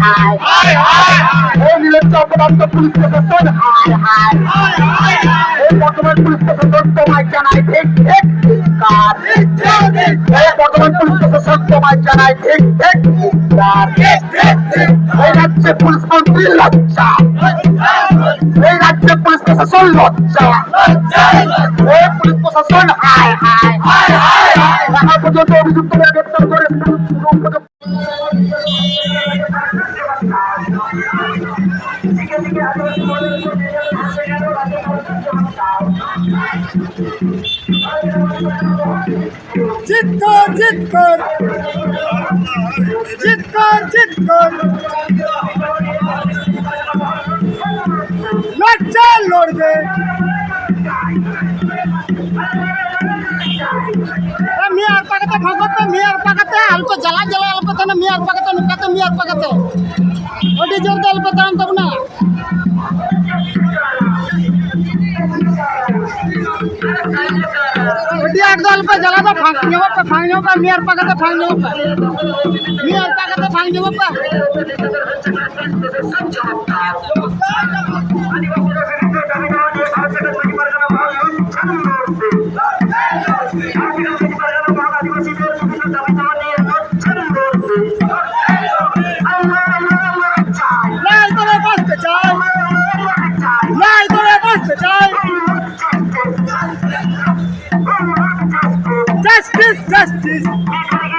হায় এই নির্লজ্জ অপদার্থ পুলিশ প্রশাসন হায় হায় এই বর্তমান পুলিশ প্রশাসন তোমায় জানাই ঠিক ঠিক। এই বর্তমান পুলিশ প্রশাসন তোমায় জানাই ঠিক ঠিক। এই রাজ্যে পুলিশ মন্ত্রী লজ্জা এই রাজ্যে পুলিশ প্রশাসন লজ্জা এই পুলিশ প্রশাসন হায় হায় এখন পর্যন্ত অভিযুক্তদের গ্রেপ্তার করে চিৎকার চিৎকার। চিৎকার চিৎকার। লজ্জা লড়বে। মিয়ার পাকাতে ভগতে মিয়ার পাকাতে অল্প জ্বালা জ্বালা অল্প তানে মিয়ার পাকাতে, নুকাতে, মিয়ার পাকাতে। ওটি জোর অল্প তান তব না। ওটি একদম অল্প জ্বালাতে ফাঁক নেব ফাঁক নেব মিয়ার পাকাতে ফাঁক নেব মিয়ার পাকাতে ফাঁক নেব পা। লাই Justice!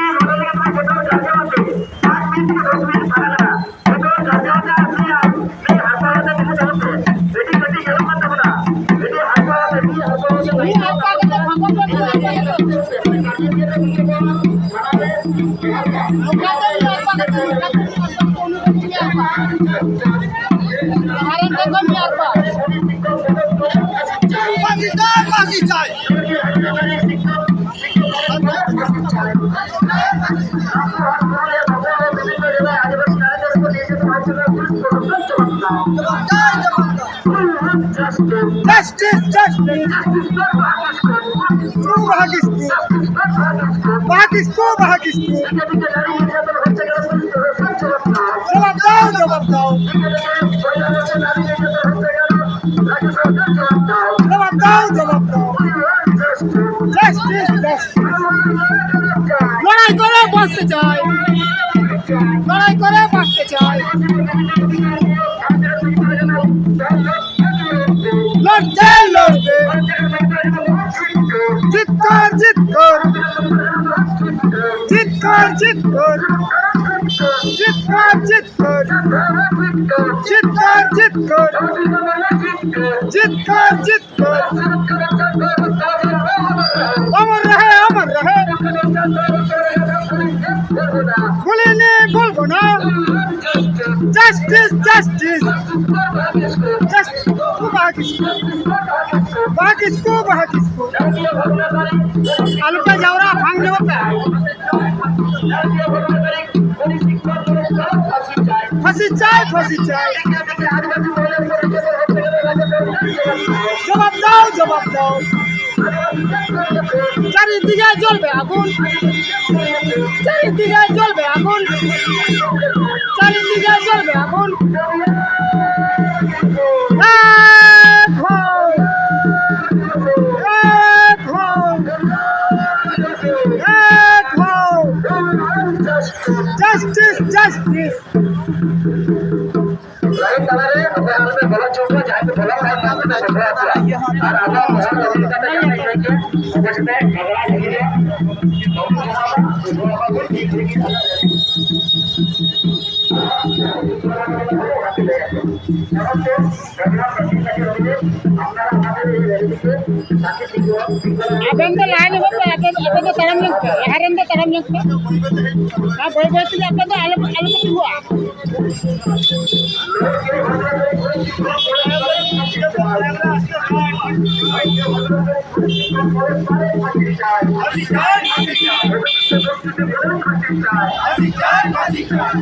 किसको वहाँ किसको जवाब दाओ जवाब दाओ जवाब दाओ जवाब दाओ লড়াই করে বাঁচতে চাই লড়াই করে বাঁচতে চাই চিৎকার চিৎকার। চিৎকার চিৎকার। অমর রহে অমর রহে। ভুলিনি ভুলবো না। জাস্টিস জাস্টিস বাকিসকো বাকিসকো আলু পে যাওরা, ভাঙ দেবো ফাঁসি চাই ফাঁসি চাই। জবাব দাও জবাব দাও। চারিদিকে জ্বলবে আগুন। চারিদিকে জ্বলবে আগুন। চারিদিকে জ্বলবে আগুন। यहाँ అదంతా లాయన అదంతా తరం లెక్క ఎహరంతా తరం లెక్క ఆ భయపడుతుంది అక్కడ అలప అలపతుంగు అధికారి అధికారి అధికారి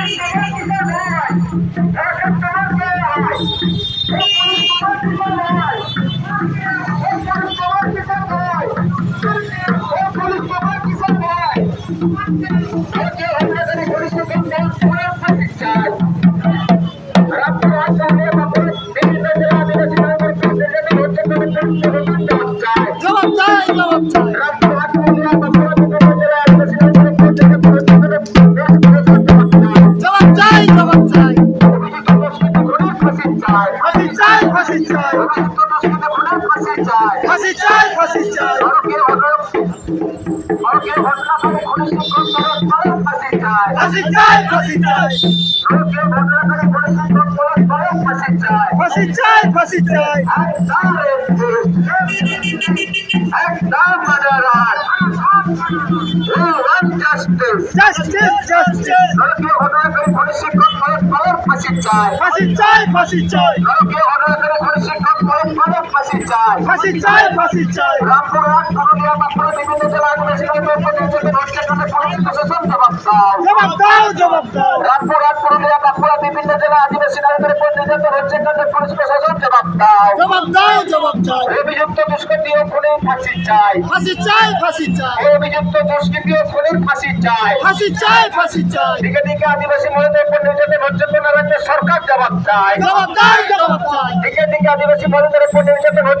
Ekdam Madarat. We want justice. Justice, justice. নরকে হঠাৎ করে পরিশিক্ষক ফলক ফলক ফাঁসি চায় ফাঁসি চায় ফাঁসি চায় নরকে হঠাৎ করে পরিশিক্ষক ফলক ফলক ফাঁসি ফাঁসি চাই ফাঁসি চাই। রামপুরহাট পুরুলিয়া বাঁকুড়া বিভিন্ন জেলা আদিবাসী প্রতিনিধিত্ব হচ্ছে কারণে পুলিশ প্রশাসন জবাব দাও জবাব দাও। রামপুরহাট পুরুলিয়া বাঁকুড়া বিভিন্ন জেলা আদিবাসী নারীদের প্রতিনিধিত্ব হচ্ছে কারণে পুলিশ প্রশাসন জবাব দাও। জবাব দাও জবাব চাই অভিযুক্ত দুষ্কৃতী ও খুনির ফাঁসি চাই। ফাঁসি চাই ফাঁসি চাই। অভিযুক্ত দুষ্কৃতী ও খুনির ফাঁসি চাই। ফাঁসি চাই ফাঁসি চাই। দিকে দিকে আদিবাসী মহিলাদের উপর নির্যাতন হচ্ছে কেন সরকার জবাব চায় জবাব দাও জবাব চাই। দিকে দিকে আদিবাসী মহিলাদের উপর নির্যাতন হচ্ছে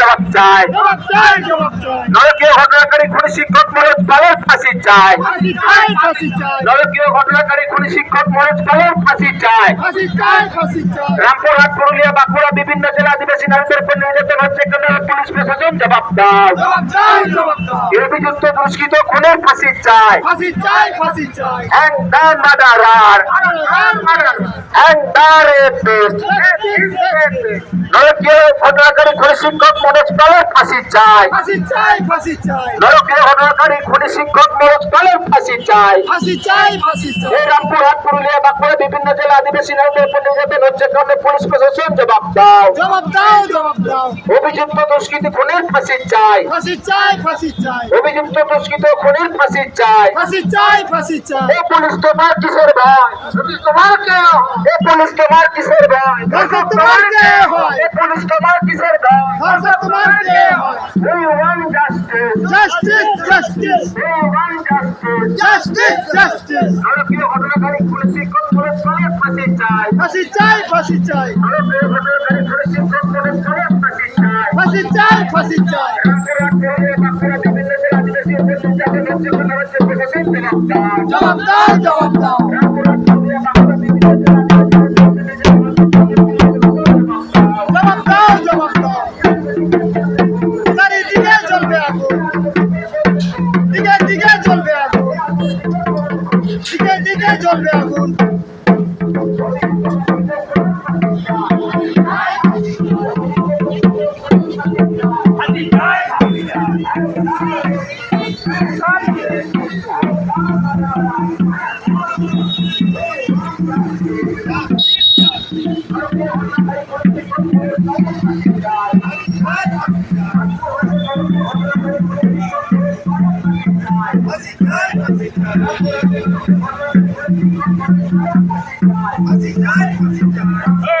চাই। নরকীয় ঘটনাকারী খুনি শিক্ষক মনোজ পালের ফাঁসি চাই। নরকীয় ঘটনাকারী খুনি শিক্ষক মনোজ পালের ফাঁসি চাই। রামপুরহাট পুরুলিয়া বাঁকুড়া বিভিন্ন জেলা আদিবাসী নারীদের উপর নির্যাতন হচ্ছে কেন? পুলিশ প্রশাসন জবাব দাও। জবাব অভিযুক্ত দুষ্কৃত খুনের ফাঁসি চাই। চাই and the murderer and নরকীয় ঘটনাকারী খুনি শিক্ষক মনোজ পালের ফাঁসি চাই। ফাঁসি চাই খুনি শিক্ষক মনোজ পালের ফাঁসি চাই। চাই এই পুরুলিয়া বাঁকুড়া বিভিন্ন জেলা আদিবাসী নারীদের উপর নির্যাতন হচ্ছে কারণে পুলিশ প্রশাসন জবাব দাও। জবাব দাও জবাব দাও। অভিযুক্ত দুষ্কৃতী খুনের ফাঁসি চায় ফাঁসি চাই ফাঁসি চাই। অভিযুক্ত দুষ্কৃত খুনের ফাঁসি চায় ফাঁসি চাই ফাঁসি চাই। এ পুলিশ তোমার কিসের ভাই? পুলিশ তোমার কে এ পুলিশ তোমার কিসের ভাই? তোমার কে হয়? এ পুলিশ তোমার কিসের ভাই? তোমার? We want justice. Justice justice We want justice. Justice justice ভারতীয় ঘটনাকারী পুলিশ শিক্ষক পুলিশ খুনের ফাঁসি চায় ফাঁসি চাই ফাঁসি চাই ভারতীয় ঘটনাকারী পুলিশ শিক্ষক পুলিশ খুনের ফাঁসি চায় ফাঁসি চাই ফাঁসি চাই রামপুরহাট পুরুলিয়া দিকে দিকে জ্বলবে আগুন। Hey!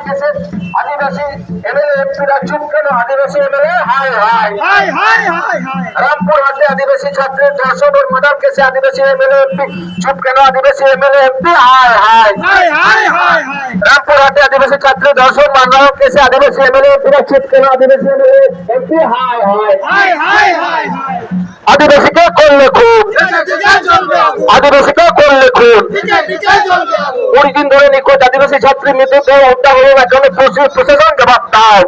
রামপুরহাটে আদিবাসী এমএলএ এমপিরা চুপ কেন আদিবাসী এমএলএ? হাই হাই। হাই হাই হাই হাই। রামপুরহাটে আদিবাসী ছাত্রের ধর্ষণ ও মানব কেসে আদিবাসী এমএলএ এমপি চুপ কেন আদিবাসী এমএলএ এমপি? হাই হাই। হাই হাই হাই হাই। রামপুরহাটে আদিবাসী ছাত্রের ধর্ষণ মানব কেসে আদিবাসী এমএলএ এমপিরা চুপ কেন আদিবাসী এমএলএ এমপি? হাই হাই। হাই হাই হাই হাই। আদিবাসীকে করলে খুব দিকে দিকে জ্বলবে আগুন আদিবাসীকে করলে দিকে কুড়ি দিন ধরে নিখোঁজ আদিবাসী ছাত্রী মৃত্যুতে হত্যা হলো এখনও প্রশাসন জবাব দাও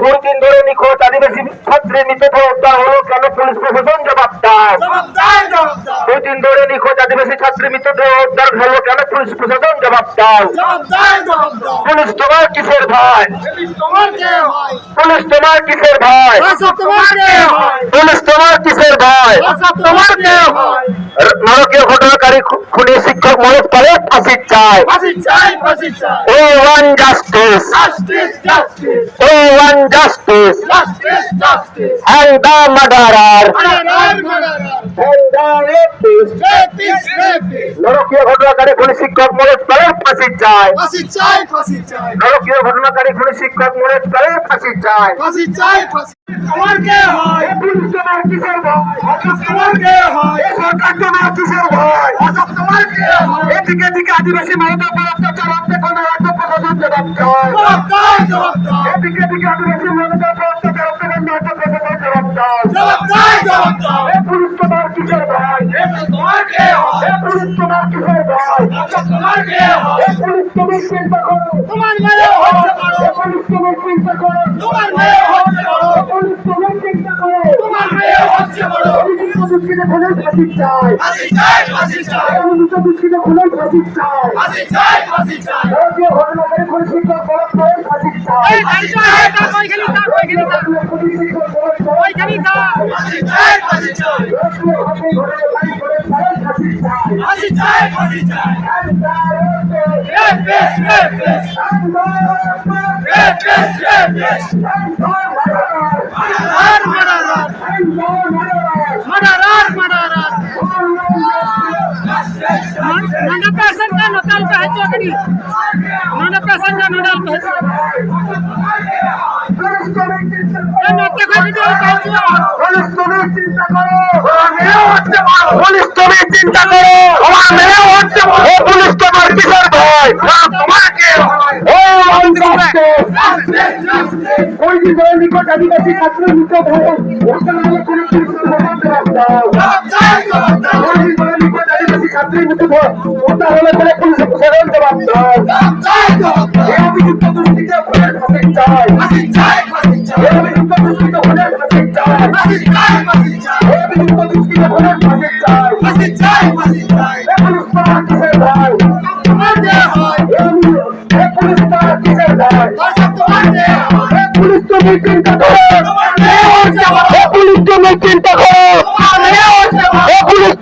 কুড়ি দিন ধরে নিখোঁজ আদিবাসী ছাত্রী মৃত্যুতে হত্যা হলো কেন পুলিশ প্রশাসন জবাব দাও দুই দিন ধরে নিখোঁজ আদিবাসী ছাত্রী মৃত্যুতে উদ্ধার হলো কেন পুলিশ প্রশাসন জবাব দাও পুলিশ তোমার কিসের হয় পুলিশ তোমার কিসের ভাই? পুলিশ তোমার কিসের ভাই? তোমার কে হয় নরকীয় খুনি শিক্ষক মনোজ পালে ফাঁসি চায় want justice. Justice want justice. Justice rapist. Rapist rapist নরকীয় ঘটনাকারী খুনি শিক্ষক মনোজ পালে ফাঁসি চায় নরকীয় ঘটনাকারী খুনি শিক্ষক মনোজ পালে ফাঁসি চায় ফাঁসি চাই ফাঁসি কে হয়? পুলিশ তোমার কিসের ভয়? কে হয়? সরকার তোমার কিসের ভয়? দর্শক তোমার কে হয় এদিকে এদিকে আদিবাসী মানবতা পর অত্যাচার কোনো রাজ্য প্রশাসন জবাব দেয় এদিকে এদিকে আদিবাসী মানবতা পর অত্যাচার কোনো রাজ্য প্রশাসন জবাব দেয় এই পুলিশ তোমার কিসের হয়? এই পুলিশ তোমার কিসের ভয় দর্শক তোমার কে এই পুলিশ তুমি চিন্তা করো। তোমার মেয়ে হচ্ছে বড় এই পুলিশ তুমি চিন্তা করো। তোমার মেয়ে দুষ্কৃতে খুলে ফাঁসি চাই চাই অভিযুক্ত দুষ্কৃতে খুলে ফাঁসি চাই ভারতীয় ঘটনাকারী খুনি শিক্ষক বড় করে ফাঁসি চাই ফাঁসি চাই রাষ্ট্রীয় ভাষায় মারারার মারারার নানা পেশেন্ট না নকাল পে চকড়ি নানা পেশেন্ট না নডাল পে পুলিশ তুমি চিন্তা করো পুলিশ তোমার বিচার ভাই তোমাকে ও জয় নিকট আদিবাসী ছাত্র নিকট ওটা নামে কোনো পুলিশ প্রশাসন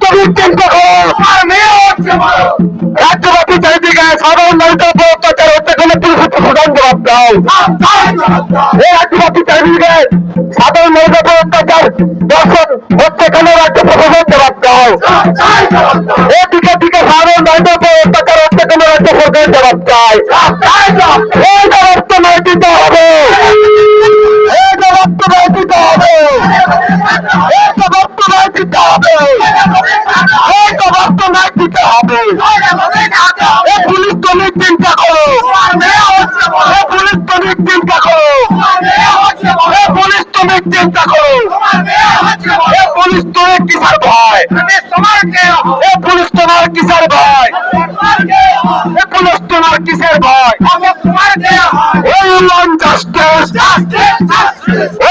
তুমি চিন্তা করো রাজ্যব্যাপী চারিদিকে সাধারণ নাগরিকের উপর অত্যাচার হচ্ছে কোনো পুলিশ প্রধান জবাব দাও এই রাজ্যব্যাপী চারিদিকে সাধারণ নাগরিকের উপর অত্যাচার দর্শন হচ্ছে কেন রাজ্য প্রশাসন জবাব দাও এদিকে দিকে সাধারণ নাগরিকের উপর অত্যাচার হচ্ছে কেন রাজ্য সরকার জবাব চায় চিন্তা করো এ পুলিশ তুমি কিসের ভয় এ পুলিশ তোমার কিসের ভয় এ পুলিশ তোমার কিসের ভয় এই লন জাস্টিস।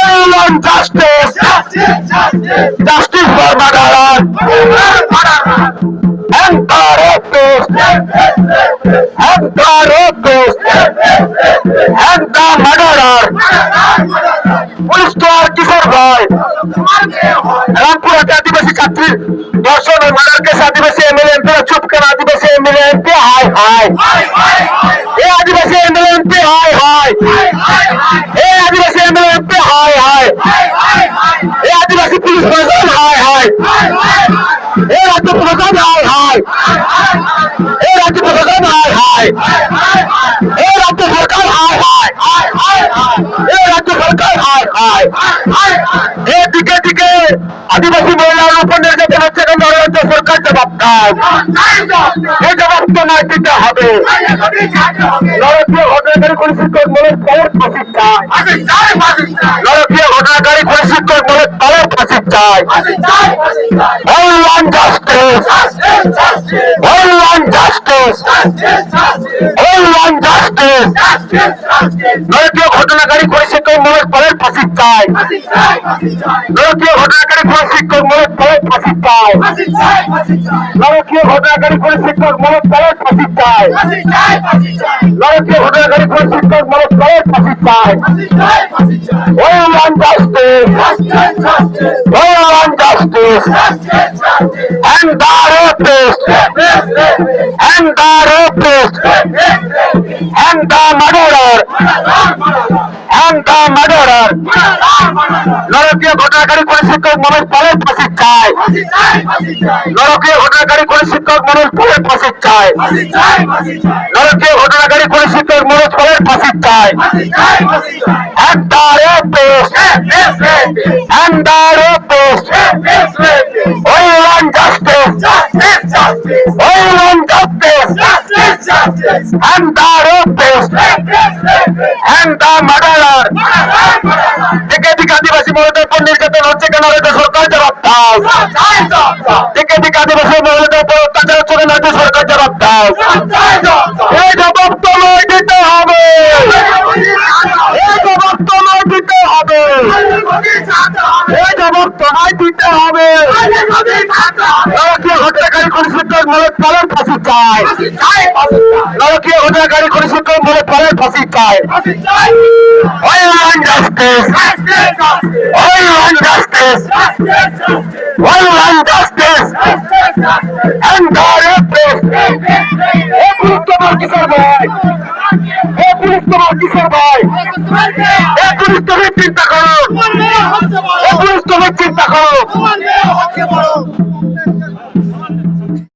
এই loan justice. Justice for murderer. and the rapist and the rapist and the murderer police তো আর কিসের ভয় রামপুরহাটে আদিবাসী ছাত্রী ধর্ষণ ও মার্ডার কেস আদিবাসী এমএলএ এমপিরা চুপ কেন আদিবাসী এমএলএ এমপি হাই হাই এ আদিবাসী এমএলএ এমপি হাই হাই এ আদিবাসী এমএলএ এমপি হাই হাই এ আদিবাসী পুলিশ প্রশাসন হাই হাই হায় এই রাজ্য প্রশাসন হায় হায় এই রাজ্য সরকার হায় হায় এই রাজ্য সরকার হায় হায় এই দিকে দিকে আদিবাসী মহিলার উপর নির্যাতন হচ্ছে কেন রাজ্য সরকার জবাব দাও এই জবাব তো নয়, দিতে হবে। ঘটনাকারী! All justice! নরকীয় ঘটনাকারী কোন শিক্ষক মনের পরের ফাঁসি চায় নরকীয় ঘটনাকারী কোন শিক্ষক মনের পরের ফাঁসি চায় নরকীয় ঘটনাকারী কোন শিক্ষক মনের পরের ফাঁসি চায় নরকীয় ঘটনাকারী কোন শিক্ষক মনের পরের ফাঁসি চায় All on justice! All on justice! And the rapist! And the rapist! And the murderer! And the murderer! নরকীয় ঘটনাকারী কোন শিক্ষক মনের পরের ফাঁসি চায় নরকীয় ঘটনাকারী কোন শিক্ষক মনের পরের ফাঁসি চায় নরকীয় ঘটনাকারী কোন শিক্ষক মনের পরের ফাঁসি চায় And the rapist! And the rapist! All on justice! All on justice! And the rapist! And the murderer! দিকে দিকে আদিবাসী মহিলাদের উপর নির্যাতন হচ্ছে কেন সরকার জবাব দাও নরকীয় কোন শিক্ষক মনে পালন ফাঁসি চায় নরকীয় কোন শিক্ষক মনে পালন ফাঁসি চায় we want justice we want justice we want justice and the rapist A police তোমার কিসের ভাই এ পুলিশ তোমার কিসের ভাই বাস্তবের চিন্তা করো। তোমার চিন্তা করো।